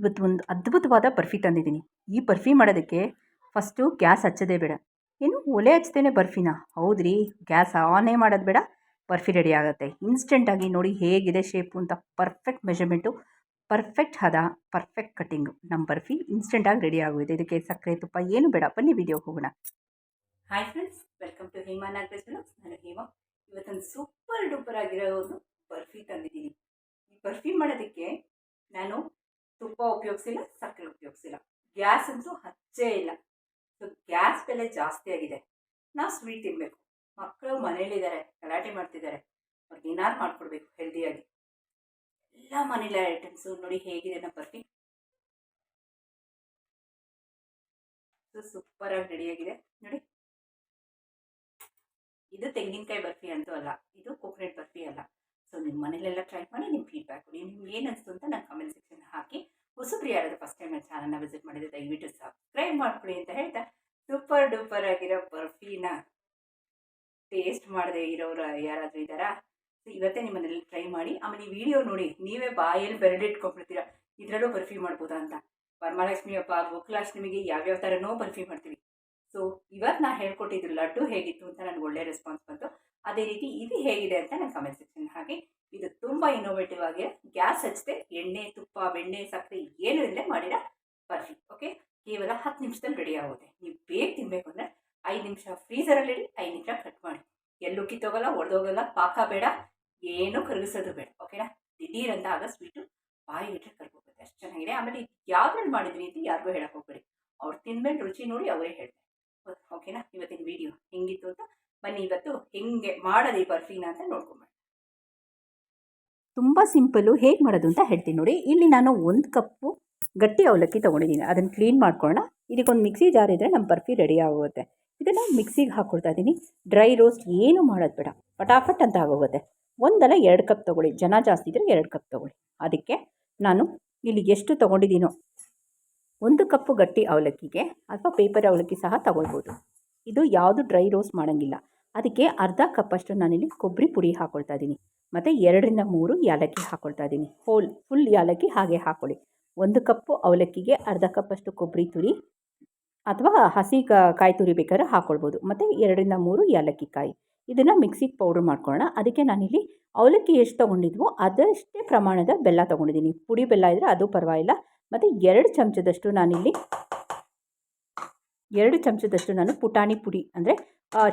ಇವತ್ತು ಒಂದು ಅದ್ಭುತವಾದ ಬರ್ಫಿ ತಂದಿದ್ದೀನಿ. ಈ ಬರ್ಫಿ ಮಾಡೋದಕ್ಕೆ ಫಸ್ಟು ಗ್ಯಾಸ್ ಹಚ್ಚೋದೇ ಬೇಡ. ಏನು ಒಲೆ ಹಚ್ತೇನೆ ಬರ್ಫಿನ. ಹೌದ್ರಿ, ಗ್ಯಾಸ್ ಆನೇ ಮಾಡೋದು ಬೇಡ. ಬರ್ಫಿ ರೆಡಿ ಆಗುತ್ತೆ. ಇನ್ಸ್ಟೆಂಟಾಗಿ ನೋಡಿ ಹೇಗಿದೆ ಶೇಪು ಅಂತ ಪರ್ಫೆಕ್ಟ್ ಮೆಷರ್ಮೆಂಟು ಪರ್ಫೆಕ್ಟ್ ಹದ ಪರ್ಫೆಕ್ಟ್ ಕಟ್ಟಿಂಗು ನಮ್ಮ ಬರ್ಫಿ ಇನ್ಸ್ಟೆಂಟಾಗಿ ರೆಡಿ ಆಗೋಗಿದೆ ಇದಕ್ಕೆ ಸಕ್ಕರೆ ತುಪ್ಪ ಏನು ಬೇಡ. ಬನ್ನಿ ವಿಡಿಯೋ ಹೋಗೋಣ. Hi friends welcome to Hema ನಾನು ಹೇಮಾ. ಇವತ್ತೊಂದು ಸೂಪರ್ ಡೂಪರ್ ಆಗಿರೋ ಒಂದು ಬರ್ಫಿ ತಂದಿದ್ದೀನಿ. ಈ ಬರ್ಫಿ ಮಾಡೋದಕ್ಕೆ ನಾನು ತುಪ್ಪ ಉಪಯೋಗಿಸಿಲ್ಲ, ಸಕ್ಕರೆ ಉಪಯೋಗಿಸಿಲ್ಲ. ಗ್ಯಾಸ್ ಅಂತೂ ಹಚ್ಚೇ ಇಲ್ಲ. ಸೊ ಗ್ಯಾಸ್ ಬೆಲೆ ಜಾಸ್ತಿ ಆಗಿದೆ. ನಾವು ಸ್ವೀಟ್ ತಿನ್ನಬೇಕು ಮಕ್ಕಳು ಮನೇಲಿದ್ದಾರೆ ಗಲಾಟೆ ಮಾಡ್ತಿದ್ದಾರೆ. ಅವ್ರಿಗೆ ಏನಾರು ಮಾಡಿಕೊಡ್ಬೇಕು, ಹೆಲ್ದಿಯಾಗಿ. ಎಲ್ಲ ಮನೇಲಿ ಐಟಮ್ಸು ನೋಡಿ ಹೇಗಿದೆ ನಮ್ಮ ಸೊ ಸೂಪರಾಗಿ ರೆಡಿಯಾಗಿದೆ ನೋಡಿ. ಇದು ತೆಂಗಿನಕಾಯಿ ಬರ್ಫಿ ಅಂತೂ ಅಲ್ಲ. ಇದು ಕೋಕೋನಟ್ ಬರ್ಫಿ ಅಲ್ಲ. ಸೊ ನಿಮ್ಮ ಮನೇಲೆಲ್ಲ ಟ್ರೈ ಮಾಡಿ ನಿಮ್ಮ ಫೀಡ್ಬ್ಯಾಕ್ ಕೊಡಿ. ನಿಮ್ಗೆ ಏನು ಅನಿಸ್ತು ಅಂತ ನಾನು ಕಮೆಂಟ್ ಸೆಕ್ಷನ್ ಹಾಕಿ. ಹೊಸಬ್ರು ಯಾರಾದರೂ ಫಸ್ಟ್ ಟೈಮ್ ನನ್ನ ಚಾನಲ್ನ ವಿಸಿಟ್ ಮಾಡಿದ್ರೆ ದಯವಿಟ್ಟು ಸಬ್ಸ್ಕ್ರೈಬ್ ಮಾಡಿಕೊಡಿ ಅಂತ ಹೇಳ್ತಾ ಸೂಪರ್ ಡೂಪರ್ ಆಗಿರೋ ಬರ್ಫಿನ ಟೇಸ್ಟ್ ಮಾಡದೆ ಇರೋರು ಯಾರಾದರೂ ಇದ್ದಾರಾ? ಸೊ ಇವತ್ತೇ ನಿಮ್ಮನ್ನೆಲ್ಲ ಟ್ರೈ ಮಾಡಿ. ಆಮೇಲೆ ಈ ವಿಡಿಯೋ ನೋಡಿ, ನೀವೇ ಬಾಯಲ್ಲಿ ಬೆರಳಿಟ್ಕೊಂಡ್ಬಿಡ್ತೀರಾ ಇದರಲ್ಲೂ ಬರ್ಫಿ ಮಾಡ್ಬೋದಾ ಅಂತ. ವರಮಹಾಲಕ್ಷ್ಮಿ ಹಬ್ಬ, ಗೋಕುಲಾಷ್ಟಮಿಗೆ ಯಾವ್ಯಾವ ಥರನೋ ಬರ್ಫಿ ಮಾಡ್ತೀವಿ. ಸೊ ಇವತ್ತು ನಾನು ಹೇಳ್ಕೊಟ್ಟಿದ್ದು ಲಡ್ಡು ಹೇಗಿತ್ತು ಅಂತ ನನಗೆ ಒಳ್ಳೆ ರೆಸ್ಪಾನ್ಸ್ ಬಂತು. ಅದೇ ರೀತಿ ಇದು ಹೇಗಿದೆ ಅಂತ ನಾನು ಕಮೆಂಟ್ ಸೆಕ್ಷನ್ ಹಾಗೆ ಇದು ತುಂಬ ಇನ್ನೋವೇಟಿವ್ ಆಗಿದೆ ಗ್ಯಾಸ್ ಹಚ್ಚದೆ, ಎಣ್ಣೆ, ತುಪ್ಪ, ಬೆಣ್ಣೆ, ಸಕ್ಕರೆ ಏನು ಇಲ್ಲದೆ ಮಾಡಿದ ಬರ್ಫಿ ಓಕೆ ಕೇವಲ ಹತ್ತು ನಿಮಿಷದಲ್ಲಿ ರೆಡಿ ಆಗುತ್ತೆ ನೀವು ಬೇಗ ತಿನ್ನಬೇಕು ಅಂದರೆ ಐದು ನಿಮಿಷ ಫ್ರೀಸರಲ್ಲಿ ಇಡಿ ಐದು ನಿಮಿಷ ಕಟ್ ಮಾಡಿ. ಎಲ್ಲೂ ಕಿತ್ತೋಗಲ್ಲ ಒಡೆದೋಗಲ್ಲ, ಪಾಕ ಬೇಡ, ಏನೂ ಕರಗಿಸೋದು ಬೇಡ ಓಕೆನಾ ಅಂತ ಆಗ ಸ್ವೀಟು ಬಾಯಿ ಬಿಟ್ಟರೆ ಕರ್ಕೋಗುತ್ತೆ ಅಷ್ಟು ಚೆನ್ನಾಗಿದೆ. ಆಮೇಲೆ ಯಾವ್ದ್ರಲ್ಲಿ ಮಾಡಿದ್ರಿ ಅಂತ ಯಾರಿಗೂ ಹೇಳಕ್ಕೆ ಹೋಗ್ಬೇಡಿ. ಅವ್ರು ತಿಂದ್ಮೇಲೆ ರುಚಿ ನೋಡಿ ಅವರೇ ಹೇಳ್ತಾರೆ. ಓಕೆನಾ ಇವತ್ತಿನ ವಿಡಿಯೋ ಹೆಂಗಿತ್ತು ಅಂತ ಬನ್ನಿ ಇವತ್ತು ಹೆಂಗೆ ಮಾಡೋದು ಈ ಬರ್ಫಿನ ಅಂತ ನೋಡ್ಕೊಂಬ ತುಂಬ ಸಿಂಪಲ್ಲು ಹೇಗೆ ಮಾಡೋದು ಅಂತ ಹೇಳ್ತೀನಿ ನೋಡಿ. ಇಲ್ಲಿ ನಾನು ಒಂದು ಕಪ್ಪು ಗಟ್ಟಿ ಅವಲಕ್ಕಿ ತೊಗೊಂಡಿದ್ದೀನಿ. ಅದನ್ನು ಕ್ಲೀನ್ ಮಾಡ್ಕೊಳ್ಳೋಣ. ಇದಕ್ಕೊಂದು ಮಿಕ್ಸಿ ಜಾರ್ ಇದ್ದರೆ ನಮ್ಮ ಬರ್ಫಿ ರೆಡಿ ಆಗೋಗುತ್ತೆ. ಇದನ್ನು ಮಿಕ್ಸಿಗೆ ಹಾಕ್ಕೊಳ್ತಾ ಇದ್ದೀನಿ ಡ್ರೈ ರೋಸ್ಟ್ ಏನು ಮಾಡೋದು ಬೇಡ. ಫಟಾಫಟ್ ಅಂತ ಆಗೋಗುತ್ತೆ. ಒಂದಲ್ಲ ಎರಡು ಕಪ್ ತೊಗೊಳ್ಳಿ. ಜನ ಜಾಸ್ತಿ ಇದ್ದರೆ ಎರಡು ಕಪ್ ತೊಗೊಳ್ಳಿ. ಅದಕ್ಕೆ ನಾನು ಇಲ್ಲಿ ಎಷ್ಟು ತೊಗೊಂಡಿದ್ದೀನೋ ಒಂದು ಕಪ್ಪು ಗಟ್ಟಿ ಅವಲಕ್ಕಿಗೆ ಅಥವಾ ಪೇಪರ್ ಅವಲಕ್ಕಿ ಸಹ ತಗೊಳ್ಬೋದು. ಇದು ಯಾವುದು ಡ್ರೈ ರೋಸ್ಟ್ ಮಾಡೋಂಗಿಲ್ಲ. ಅದಕ್ಕೆ ಅರ್ಧ ಕಪ್ಪಷ್ಟು ನಾನಿಲ್ಲಿ ಕೊಬ್ಬರಿ ಪುಡಿ ಹಾಕ್ಕೊಳ್ತಾ ಇದ್ದೀನಿ. ಮತ್ತು ಎರಡರಿಂದ ಮೂರು ಯಾಲಕ್ಕಿ ಹಾಕ್ಕೊಳ್ತಾ ಇದ್ದೀನಿ. ಹೋಲ್ ಫುಲ್ ಯಾಲಕ್ಕಿ ಹಾಗೆ ಹಾಕ್ಕೊಳ್ಳಿ ಒಂದು ಕಪ್ಪು ಅವಲಕ್ಕಿಗೆ ಅರ್ಧ ಕಪ್ಪಷ್ಟು ಕೊಬ್ಬರಿ ತುರಿ ಅಥವಾ ಹಸಿ ಕಾಯಿ ತುರಿ ಬೇಕಾದ್ರೆ ಹಾಕ್ಕೊಳ್ಬೋದು ಮತ್ತು ಎರಡರಿಂದ ಮೂರು ಯಾಲಕ್ಕಿ ಕಾಯಿ. ಇದನ್ನು ಮಿಕ್ಸಿಗೆ ಪೌಡ್ರ್ ಮಾಡ್ಕೊಳ್ಳೋಣ. ಅದಕ್ಕೆ ನಾನಿಲ್ಲಿ ಅವಲಕ್ಕಿ ಎಷ್ಟು ತೊಗೊಂಡಿದ್ವೋ ಅದಷ್ಟೇ ಪ್ರಮಾಣದ ಬೆಲ್ಲ ತೊಗೊಂಡಿದ್ದೀನಿ. ಪುಡಿ ಬೆಲ್ಲ ಇದ್ದರೆ ಅದು ಪರವಾಗಿಲ್ಲ. ಮತ್ತು ಎರಡು ಚಮಚದಷ್ಟು ನಾನಿಲ್ಲಿ, ಎರಡು ಚಮಚದಷ್ಟು ನಾನು ಪುಟಾಣಿ ಪುಡಿ ಅಂದರೆ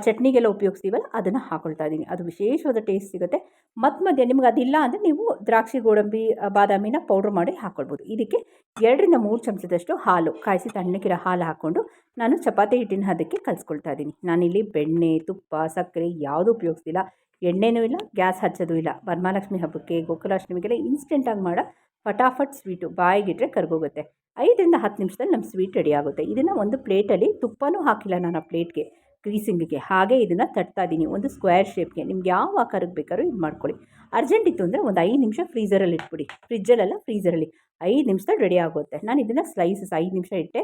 ಚಟ್ನಿಗೆಲ್ಲ ಉಪಯೋಗಿಸ್ತೀವಲ್ಲ, ಅದನ್ನು ಹಾಕೊಳ್ತಾ ಇದ್ದೀನಿ. ಅದು ವಿಶೇಷವಾದ ಟೇಸ್ಟ್ ಸಿಗುತ್ತೆ. ಮತ್ತು ಮಧ್ಯೆ ನಿಮ್ಗೆ ಅದಿಲ್ಲ ಅಂದರೆ ನೀವು ದ್ರಾಕ್ಷಿ, ಗೋಡಂಬಿ ಬಾದಾಮಿನ ಪೌಡ್ರ್ ಮಾಡಿ ಹಾಕ್ಕೊಳ್ಬೋದು ಇದಕ್ಕೆ ಎರಡರಿಂದ ಮೂರು ಚಮಚದಷ್ಟು ಹಾಲು, ಕಾಯಿಸಿ ತಣ್ಣಗಿರೋ ಹಾಲು ಹಾಕ್ಕೊಂಡು ನಾನು ಚಪಾತಿ ಹಿಟ್ಟಿನ ಹದಕ್ಕೆ ಕಲಿಸ್ಕೊಳ್ತಾ ಇದ್ದೀನಿ. ನಾನಿಲ್ಲಿ ಬೆಣ್ಣೆ, ತುಪ್ಪ, ಸಕ್ಕರೆ ಯಾವುದೂ ಉಪಯೋಗಿಸ್ತಿಲ್ಲ. ಎಣ್ಣೆನೂ ಇಲ್ಲ, ಗ್ಯಾಸ್ ಹಚ್ಚೋದು ಇಲ್ಲ. ವರಮಹಾಲಕ್ಷ್ಮಿ ಹಬ್ಬಕ್ಕೆ, ಗೋಕುಲಾಷ್ಟಮಿಗೆಲ್ಲ ಇನ್ಸ್ಟೆಂಟಾಗಿ ಮಾಡೋ ಫಟಾಫಟ್ ಸ್ವೀಟು ಬಾಯಿಗಿಟ್ರೆ ಕರ್ಗೋಗುತ್ತೆ. ಐದರಿಂದ ಹತ್ತು ನಿಮಿಷದಲ್ಲಿ ನಮ್ಮ ಸ್ವೀಟ್ ರೆಡಿ ಆಗುತ್ತೆ. ಇದನ್ನು ಒಂದು ಪ್ಲೇಟಲ್ಲಿ ತುಪ್ಪನೂ ಹಾಕಿಲ್ಲ ನಾನು ಆ ಪ್ಲೇಟ್ಗೆ ಗ್ರೀಸಿಂಗಿಗೆ ಹಾಗೆ ಇದನ್ನು ತಟ್ತಾ ಇದ್ದೀನಿ. ಒಂದು ಸ್ಕ್ವೇರ್ ಶೇಪ್ಗೆ. ನಿಮ್ಗೆ ಯಾವ ಆಕಾರಕ್ಕೆ ಬೇಕಾದ್ರೂ ಇದು ಮಾಡ್ಕೊಳ್ಳಿ. ಅರ್ಜೆಂಟ್ ಇತ್ತು ಅಂದರೆ ಒಂದು ಐದು ನಿಮಿಷ ಫ್ರೀಸರಲ್ಲಿ ಇಟ್ಬಿಡಿ. ಫ್ರಿಜ್ಜಲ್ಲೆಲ್ಲ ಫ್ರೀಸರಲ್ಲಿ ಐದು ನಿಮಿಷದಲ್ಲಿ ರೆಡಿ ಆಗುತ್ತೆ. ನಾನು ಇದನ್ನು ಸ್ಲೈಸಸ್ ಐದು ನಿಮಿಷ ಇಟ್ಟೆ.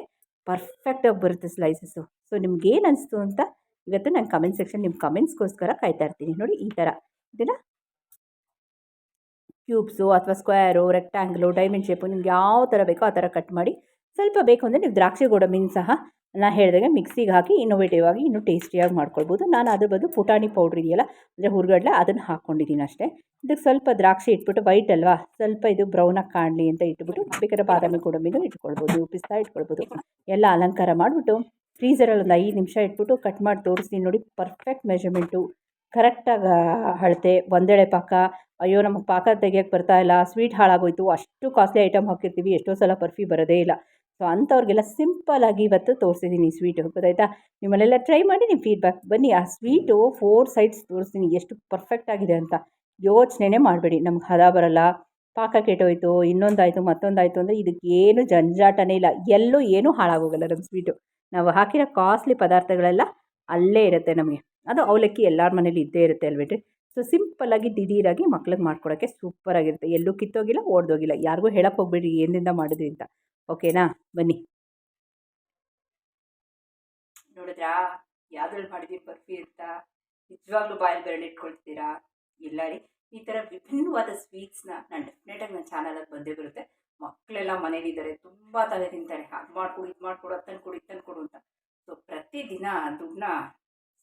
ಪರ್ಫೆಕ್ಟಾಗಿ ಬರುತ್ತೆ ಸ್ಲೈಸಸ್ಸು. ಸೊ ನಿಮ್ಗೇನು ಅನಿಸ್ತು ಅಂತ ಇವತ್ತು ನಾನು ಕಮೆಂಟ್ ಸೆಕ್ಷನ್ ನಿಮ್ಮ ಕಮೆಂಟ್ಸ್ಗೋಸ್ಕರ ಕಾಯ್ತಾ ಇರ್ತೀನಿ. ನೋಡಿ, ಈ ಥರ ಇದನ್ನು ಕ್ಯೂಬ್ಸು ಅಥವಾ ಸ್ಕ್ವೇರು, ರೆಕ್ಟ್ಯಾಂಗ್ಲು, ಡೈಮಂಡ್ ಶೇಪು ನಿಮ್ಗೆ ಯಾವ ಥರ ಬೇಕೋ ಆ ಥರ ಕಟ್ ಮಾಡಿ. ಸ್ವಲ್ಪ ಬೇಕು ಅಂದರೆ ನೀವು ದ್ರಾಕ್ಷಿ ಗೋಡಂಬಿನ ಸಹ ನಾನು ಹೇಳಿದಾಗೆ ಮಿಕ್ಸಿಗೆ ಹಾಕಿ ಇನ್ನೋವೇಟಿವ್ ಆಗಿ ಇನ್ನೂ ಟೇಸ್ಟಿಯಾಗಿ ಮಾಡ್ಕೊಳ್ಬೋದು. ನಾನು ಅದ್ರ ಬದಲು ಪುಟಾಣಿ ಪೌಡ್ರ್ ಇದೆಯಲ್ಲ, ಅಂದರೆ ಹುರ್ಗಡ್ಲೆ ಅದನ್ನು ಹಾಕ್ಕೊಂಡಿದ್ದೀನಿ ಅಷ್ಟೇ. ಇದಕ್ಕೆ ಸ್ವಲ್ಪ ದ್ರಾಕ್ಷಿ ಇಟ್ಬಿಟ್ಟು ವೈಟ್ ಅಲ್ವಾ, ಸ್ವಲ್ಪ ಇದು ಬ್ರೌನಾಗಿ ಕಾಣಲಿ ಅಂತ ಇಟ್ಬಿಟ್ಟು ಬೇಕಾದ್ರೆ ಬಾದಾಮಿ ಗೋಡಂಬಿನೂ ಇಟ್ಕೊಳ್ಬೋದು ಪಿಸ್ತಾ ಇಟ್ಕೊಳ್ಬೋದು. ಎಲ್ಲ ಅಲಂಕಾರ ಮಾಡಿಬಿಟ್ಟು ಫ್ರೀಸರಲ್ಲಿ ಒಂದು ಐದು ನಿಮಿಷ ಇಟ್ಬಿಟ್ಟು ಕಟ್ ಮಾಡಿ ತೋರಿಸ್ತೀನಿ ನೋಡಿ ಪರ್ಫೆಕ್ಟ್ ಮೆಷರ್ಮೆಂಟು ಕರೆಕ್ಟಾಗಿ ಅಳತೆ, ಒಂದೆಳೆ ಪಾಕ, ಅಯ್ಯೋ ನಮಗೆ ಪಾಕ ತೆಗಿಯೋಕ್ಕೆ ಬರ್ತಾ ಇಲ್ಲ ಸ್ವೀಟ್ ಹಾಳಾಗೋಯ್ತು, ಅಷ್ಟು ಕಾಸ್ಟ್ಲಿ ಐಟಮ್ ಹಾಕಿರ್ತೀವಿ, ಎಷ್ಟೋ ಸಲ ಬರ್ಫಿ ಬರೋದೇ ಇಲ್ಲ. ಸೊ ಅಂಥವ್ರಿಗೆಲ್ಲ ಸಿಂಪಲ್ಲಾಗಿ ಇವತ್ತು ತೋರಿಸಿದ್ದೀನಿ ಸ್ವೀಟು ಗೊತ್ತಾಯ್ತಾ? ನಿಮ್ಮಲ್ಲೆಲ್ಲ ಟ್ರೈ ಮಾಡಿ ನಿಮ್ಮ ಫೀಡ್ಬ್ಯಾಕ್ ಬನ್ನಿ, ಆ ಸ್ವೀಟು ಫೋರ್ ಸೈಡ್ಸ್ ತೋರಿಸ್ತೀನಿ. ಎಷ್ಟು ಪರ್ಫೆಕ್ಟ್ ಆಗಿದೆ ಅಂತ. ಯೋಚನೆನೇ ಮಾಡಬೇಡಿ. ನಮ್ಗೆ ಹದ ಬರಲ್ಲ. ಪಾಕ ಕೆಟ್ಟೋಯ್ತು, ಇನ್ನೊಂದಾಯಿತು, ಮತ್ತೊಂದಾಯಿತು ಅಂದರೆ ಇದಕ್ಕೆ ಏನು ಜಂಜಾಟನೇ ಇಲ್ಲ. ಎಲ್ಲೂ ಏನೂ ಹಾಳಾಗೋಗಲ್ಲ ನಮ್ಮ ಸ್ವೀಟು ನಾವು ಹಾಕಿರೋ ಕಾಸ್ಟ್ಲಿ ಪದಾರ್ಥಗಳೆಲ್ಲ ಅಲ್ಲೇ ಇರುತ್ತೆ ನಮಗೆ. ಅದು ಅವಲಕ್ಕಿ ಎಲ್ಲರ ಮನೇಲಿ ಇದ್ದೇ ಇರುತ್ತೆ ಅಲ್ವೇಟ್ರಿ ಸೊ ಸಿಂಪಲ್ಲಾಗಿ ದಿಢೀರಾಗಿ ಮಕ್ಳಿಗೆ ಮಾಡ್ಕೊಡೋಕ್ಕೆ ಸೂಪರಾಗಿರುತ್ತೆ ಎಲ್ಲೂ ಕಿತ್ತೋಗಿಲ್ಲ, ಓಡ್ದೋಗಿಲ್ಲ. ಯಾರಿಗೂ ಹೇಳಕ್ಕೆ ಹೋಗ್ಬೇಡಿ ಏನಿಂದ ಮಾಡಿದ್ರಿ ಅಂತ. ಓಕೆನಾ ಬನ್ನಿ. ನೋಡಿದ್ರಾ? ಯಾವ್ದ್ರಲ್ಲಿ ಮಾಡಿದ್ವಿ ಬರ್ಫಿ ಅಂತ? ನಿಜವಾಗ್ಲೂ ಬಾಯಲ್ಲಿ ಬೆರಳಿಟ್ಕೊಳ್ತೀರಾ ಇಲ್ಲ ರೀ. ಈ ಥರ ವಿಭಿನ್ನವಾದ ಸ್ವೀಟ್ಸ್ನ ನಾನು ಡೆಫಿನೆಟಾಗಿ ನನ್ನ ಚಾನಲಲ್ಲಿ ಬಂದೇ ಬರುತ್ತೆ ಮಕ್ಕಳೆಲ್ಲ ಮನೇಲಿದ್ದಾರೆ ತುಂಬ ತಲೆ ತಿಂತಾರೆ. ಅದು ಮಾಡ್ಕೊಡು, ಇದು ಮಾಡ್ಕೊಡು ಅದು ತಂದ್ಕೊಡು ಇದು ತಂದ್ಕೊಡು ಅಂತ. ಸೊ ಪ್ರತಿದಿನ ದುಡ್ಡನ್ನ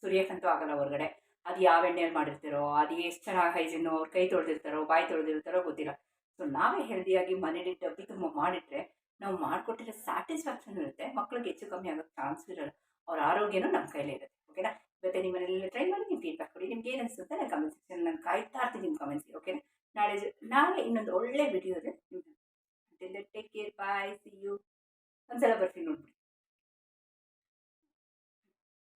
ಸುರಿಯೋಕ್ಕಂತೂ ಆಗಲ್ಲ ಹೊರಗಡೆ. ಅದು ಯಾವ ಎಣ್ಣೆಯಲ್ಲಿ ಮಾಡಿರ್ತಾರೋ, ಅದು ಎಷ್ಟು ಚೆನ್ನಾಗಿ ಹೈಜಿನ್ನು ಅವ್ರು ಕೈ ತೊಳೆದಿರ್ತಾರೋ, ಬಾಯಿ ತೊಳೆದಿರ್ತಾರೋ ಗೊತ್ತಿಲ್ಲ. ಸೊ ನಾವೇ ಹೆಲ್ದಿಯಾಗಿ ಮನೇಲಿ ಡಬ್ಬಿ ತುಂಬ ಮಾಡಿಟ್ರೆ, ನಾವು ಮಾಡಿಕೊಟ್ಟಿರೋ ಸ್ಯಾಟಿಸ್ಫ್ಯಾಕ್ಷನ್ ಇರುತ್ತೆ, ಮಕ್ಳಿಗೆ ಹೆಚ್ಚು ಕಮ್ಮಿ ಆಗೋಕ್ಕೆ ಚಾನ್ಸ್ ಇರಲ್ಲ. ಅವ್ರ ಆರೋಗ್ಯನೂ ನಮ್ಮ ಕೈಲೇ ಇರುತ್ತೆ, ಓಕೆನಾ? ಇವತ್ತೆ ನಿಮ್ಮ ಮನೇಲಿ ಟ್ರೈ ಮಾಡಿ ನಿಮ್ಮ ಫೀಡ್ಬ್ಯಾಕ್ ಕೊಡಿ. ನಿಮ್ಗೆ ಏನು ಅನಿಸುತ್ತೆ, ನಾನು ಕಮೆಂಟ್ ಸೆಕ್ಷನ್ ನಾನು ಕಾಯ್ತಾ ಇರ್ತೀನಿ ನಿಮ್ಮ ಕಮೆಂಟ್ಸ್ಗೆ ಓಕೆನಾ? ನಾಳೆ ನಾಳೆ ಇನ್ನೊಂದು ಒಳ್ಳೆ ವಿಡಿಯೋ